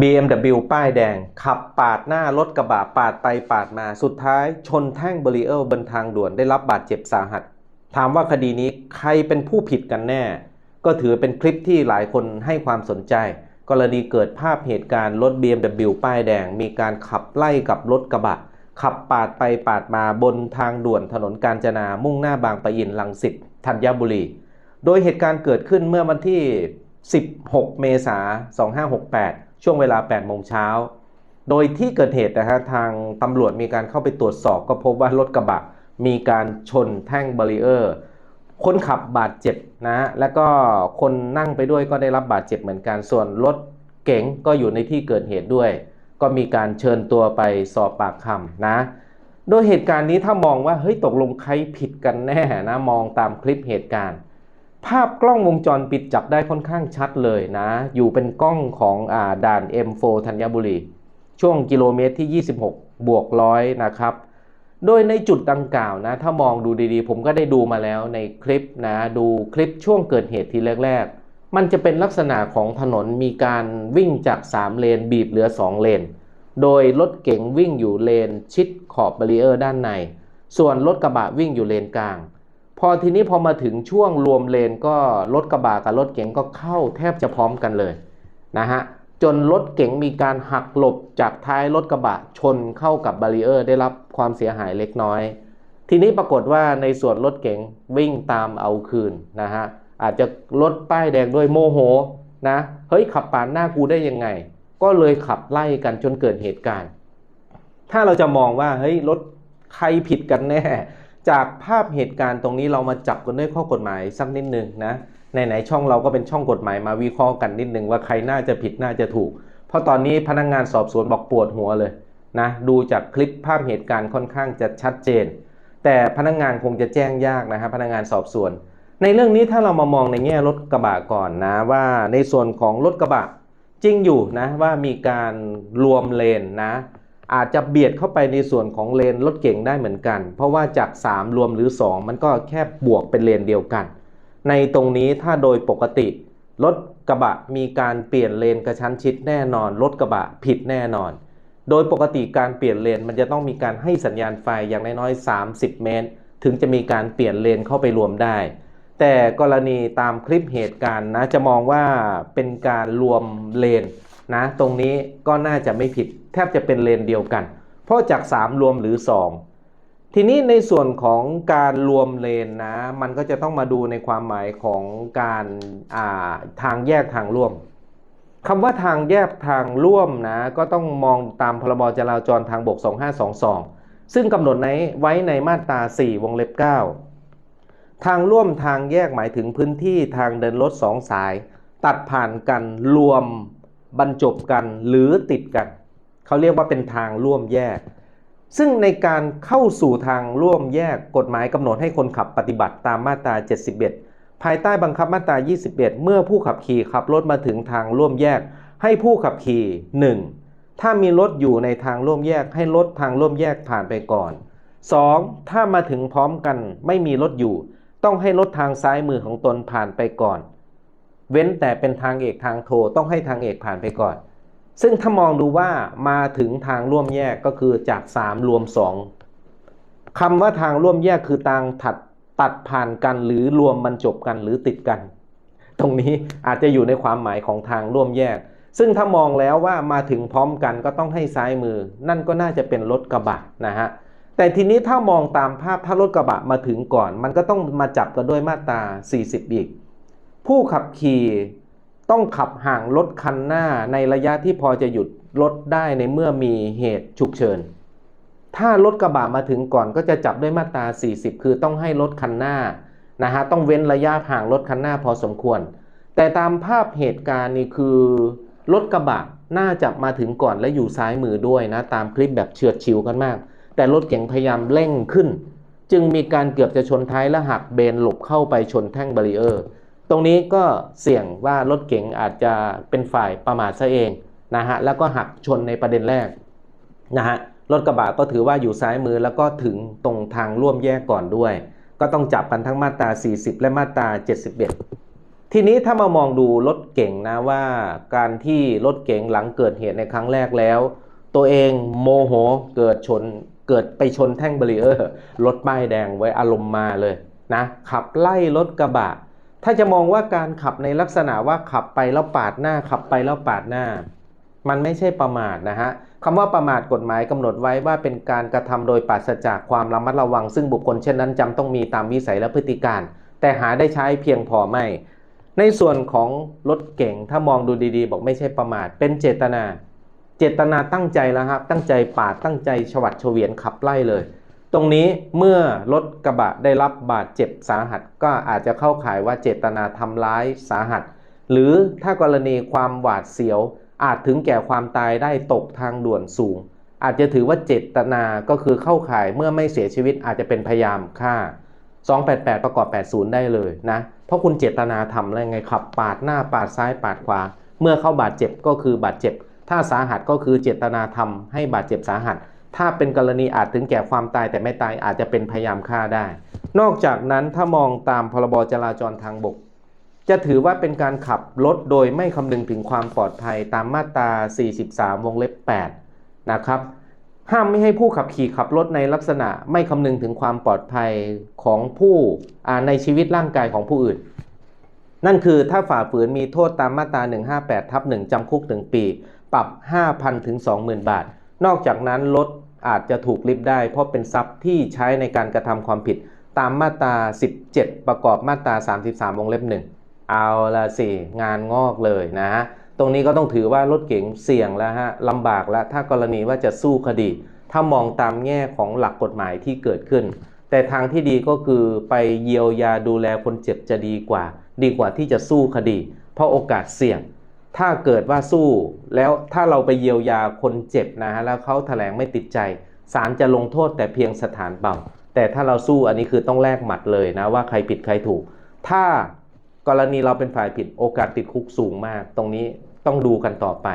BMW ป้ายแดง ขับปาดหน้ารถกระบะปาดไปปาดมาสุดท้าย ชนแท่งเบรีเออร์บนทางด่วนได้รับบาดเจ็บสาหัส ถามว่าคดีนี้ใครเป็นผู้ผิดกันแน่ ก็ถือเป็นคลิปที่หลายคนให้ความสนใจ กรณีเกิดภาพเหตุการณ์รถ BMW ป้ายแดง มีการขับไล่กับรถกระบะ ขับปาดไปปาดมาบนทางด่วนถนนกาญจนามุ่งหน้าบางปะอินลังสิตธัญบุรี โดยเหตุการณ์เกิดขึ้นเมื่อวันที่ 16 เมษายน 2568 ช่วงเวลา8โมงเช้า โดยที่เกิดเหตุนะฮะทางตำรวจมีการเข้าไปตรวจสอบ ก็พบว่ารถกระบะ มีการชนแท่งบารีเออร์ คนขับบาดเจ็บนะฮะแล้วก็คนนั่งไปด้วยก็ได้รับบาดเจ็บเหมือนกัน ส่วนรถเก๋งก็อยู่ในที่เกิดเหตุด้วย ก็มีการเชิญตัวไปสอบปากคำนะโดยเหตุการณ์นี้ถ้ามองว่าเฮ้ยตกลงใครผิดกันแน่นะมองตามคลิปเหตุการณ์ ภาพกล้องวงจรปิดจับได้ค่อนข้างชัดเลยนะ อยู่เป็นกล้องของอ่าด่าน M4 ธัญบุรี ช่วงกิโลเมตรที่ 26 บวกร้อยนะครับ โดยในจุดดังกล่าวนะ ถ้ามองดูดีๆ ผมก็ได้ดูมาแล้วในคลิปนะ ดูคลิปช่วงเกิดเหตุทีแรกๆ มันจะเป็นลักษณะของถนนมีการวิ่งจาก 3 เลน บีบเหลือ 2 เลน โดยรถเก๋งวิ่งอยู่เลนชิดขอบบารีเออร์ด้านใน ส่วนรถกระบะวิ่งอยู่เลนกลาง พอทีนี้พอมาถึงช่วงรวมเลนก็รถกระบะกับรถเก๋งก็เข้าแทบจะพร้อมกันเลยนะฮะจนรถเก๋งมีการหักหลบจากท้ายรถกระบะชนเข้ากับบารีเออร์ ได้รับความเสียหายเล็กน้อย ทีนี้ปรากฏว่าในส่วนรถเก๋งวิ่งตามเอาคืนนะฮะอาจจะรถป้ายแดงด้วยโมโหนะเฮ้ยขับปาดหน้ากูได้ยังไง ก็เลยขับไล่กันจนเกิดเหตุการณ์ ถ้าเราจะมองว่าเฮ้ยรถใครผิดกันแน่ จากภาพเหตุการณ์ตรงนี้เรามาจับกันด้วยข้อกฎหมายสักนิดหนึ่งนะในไหนๆช่องเราก็เป็นช่องกฎหมายมาวิเคราะห์กันนิดหนึ่งว่าใครน่าจะผิดน่าจะถูก เพราะตอนนี้พนักงงานสอบสวนบอกปวดหัวเลยนะดูจากคลิปภาพเหตุการณ์ค่อนข้างจะชัดเจน แต่พนักงงานคงจะแจ้งยากนะฮะพนักงานสอบสวน ในเรื่องนี้ถ้าเรามามองในแง่รถกระบะก่อนนะว่าในส่วนของรถกระบะจริงอยู่นะว่ามีการรวมเลนนะ อาจจะเบียดเข้าไปในส่วนของเลนรถเก่งได้เหมือนกัน เพราะว่าจาก 3 รวมหรือ 2 มันก็แค่บวกเป็นเลนเดียวกัน ในตรงนี้ถ้าโดยปกติ รถกระบะมีการเปลี่ยนเลนกระชั้นชิดแน่นอน รถกระบะผิดแน่นอน โดยปกติการเปลี่ยนเลนมันจะต้องมีการให้สัญญาณไฟอย่างน้อยๆ30 เมตร ถึงจะมีการเปลี่ยนเลนเข้าไปรวมได้ แต่กรณีตามคลิปเหตุการณ์นะจะมองว่าเป็นการรวมเลน นะตรงนี้ก็น่าจะไม่ผิดแทบจะเป็นเลนเดียวกัน เพราะจาก 3 รวมหรือ 2 ทีนี้ในส่วนของการรวมเลนนะ มันก็จะต้องมาดูในความหมายของการาทางแยกทางร่วมคำว่าทางแยกทางร่วมนะ ก็ต้องมองตามพรบจราจรทางบก 2522 ซึ่งกำหนดไว้ในมาตรา 4 วงเล็บ 9 ทางร่วมทางแยกหมายถึงพื้นที่ทางเดินรถสองสาย ตัดผ่านกันรวม บรรจบกันหรือติดกัน เขาเรียกว่าเป็นทางร่วมแยก ซึ่งในการเข้าสู่ทางร่วมแยกกฎหมายกำหนดให้คนขับปฏิบัติตามมาตรา 71 ภายใต้บังคับมาตรา 21 เมื่อผู้ขับขี่ขับรถมาถึงทางร่วมแยก ให้ผู้ขับขี่ 1. ถ้ามีรถอยู่ในทางร่วมแยกให้รถทางร่วมแยกผ่านไปก่อน 2. ถ้ามาถึงพร้อมกันไม่มีรถอยู่ ต้องให้รถทางซ้ายมือของตนผ่านไปก่อน เว้นแต่เป็นทางเอกทางโทต้องให้ทางเอกผ่านไปก่อน ซึ่งถ้ามองดูว่ามาถึงทางร่วมแยกก็คือจาก 3 รวม 2คำว่าทางร่วมแยกคือทางถัดตัดผ่านกันหรือรวมบรรจบกันหรือติดกัน ตรงนี้อาจจะอยู่ในความหมายของทางร่วมแยก ซึ่งถ้ามองแล้วว่ามาถึงพร้อมกันก็ต้องให้ซ้ายมือ นั่นก็น่าจะเป็นรถกระบะนะฮะแต่ทีนี้ถ้ามองตามภาพถ้ารถกระบะมาถึงก่อน มันก็ต้องมาจับกันด้วยมาตรา 40 อีก ผู้ขับขี่ต้องขับห่างรถคันหน้าในระยะที่พอจะหยุดรถได้ในเมื่อมีเหตุฉุกเฉิน ถ้ารถกระบะมาถึงก่อนก็จะจับด้วยมาตรา 40 คือต้องให้รถคันหน้านะฮะต้องเว้นระยะห่างรถคันหน้าพอสมควร แต่ตามภาพเหตุการณ์นี่คือรถกระบะน่าจะมาถึงก่อนและอยู่ซ้ายมือด้วยนะตามคลิปแบบเฉือดฉิวกันมาก แต่รถเก๋งพยายามเร่งขึ้น จึงมีการเกือบจะชนท้ายและหักเบนหลบเข้าไปชนแท่งบารีเออร์ ตรงนี้ก็เสี่ยงว่ารถเก๋งอาจจะเป็นฝ่ายประมาทซะเองนะฮะแล้วก็หักชนในประเด็นแรกนะฮะรถกระบะก็ถือว่าอยู่ซ้ายมือแล้วก็ถึงตรงทางร่วมแยกก่อนด้วย ก็ต้องจับกันทั้งมาตรา 40 และมาตรา 71 ทีนี้ถ้ามามองดูรถเก่งนะว่าการที่รถเก๋งหลังเกิดเหตุในครั้งแรกแล้ว ตัวเองโมโหเกิดชนเกิดไปชนแท่งเบรีเออร์รถป้ายแดงไว้อารมณ์มาเลยนะขับไล่รถกระบะ ถ้าจะมองว่าการขับในลักษณะว่าขับไปแล้วปาดหน้าขับไปแล้วปาดหน้า มันไม่ใช่ประมาทนะฮะคำว่าประมาทกฎหมายกำหนดไว้ว่าเป็นการกระทำโดยปราศจากความระมัดระวัง ซึ่งบุคคลเช่นนั้นจำต้องมีตามวิสัยและพฤติการ แต่หาได้ใช้เพียงพอไม่ ในส่วนของรถเก่งถ้ามองดูดีๆ บอกไม่ใช่ประมาทเป็นเจตนา เจตนาตั้งใจแล้วครับตั้งใจปาดตั้งใจฉวัดเฉวียนขับไล่เลย ตรงนี้เมื่อรถกระบะได้รับบาดเจ็บสาหัส ก็อาจจะเข้าข่ายว่าเจตนาทำร้ายสาหัส หรือถ้ากรณีความหวาดเสียว อาจถึงแก่ความตายได้ตกทางด่วนสูง อาจจะถือว่าเจตนาก็คือเข้าข่ายเมื่อไม่เสียชีวิตอาจจะเป็นพยายามฆ่า 288 ประกอบ 80 ได้เลยนะ เพราะคุณเจตนาทำอะไรไงขับ ปาดหน้าปาดซ้ายปาดขวา เมื่อเข้าบาดเจ็บก็คือบาดเจ็บ ถ้าสาหัสก็คือเจตนาทำให้บาดเจ็บสาหัส ถ้าเป็นกรณีอาจถึงแก่ความตายแต่ไม่ตายอาจจะเป็นพยายามฆ่าได้ นอกจากนั้นถ้ามองตามพรบจราจรทางบก จะถือว่าเป็นการขับรถโดยไม่คำนึงถึงความปลอดภัยตามมาตรา 43 วงเล็บ 8 นะครับห้ามไม่ให้ผู้ขับขี่ขับรถในลักษณะไม่คำนึงถึงความปลอดภัยของผู้ในชีวิตร่างกายของผู้อื่น นั่นคือถ้าฝ่าฝืนมีโทษตามมาตรา 158 ทับ 1 จำคุก 1 ปี ปรับ 5,000 ถึง 20,000 บาท นอกจากนั้นรถอาจจะถูกลิบได้ เพราะเป็นทรัพย์ที่ใช้ในการกระทำความผิดตามมาตรา 17 ประกอบมาตรา 33 วงเล็บ1เอาละสิงานงอกเลยนะฮะตรงนี้ก็ต้องถือว่ารถเก๋งเสี่ยงแล้วฮะลำบากแล้วถ้ากรณีว่าจะสู้คดี ถ้ามองตามแง่ของหลักกฎหมายที่เกิดขึ้น แต่ทางที่ดีก็คือไปเยียวยาดูแลคนเจ็บจะดีกว่า ดีกว่าที่จะสู้คดี เพราะโอกาสเสี่ยง ถ้าเกิดว่าสู้แล้วถ้าเราไปเยียวยาคนเจ็บนะฮะแล้วเขาแถลงไม่ติดใจศาลจะลงโทษแต่เพียงสถานเบาแต่ถ้าเราสู้อันนี้คือต้องแลกหมัดเลยนะว่าใครผิดใครถูก ถ้ากรณีเราเป็นฝ่ายผิดโอกาสติดคุกสูงมาก ตรงนี้ต้องดูกันต่อไป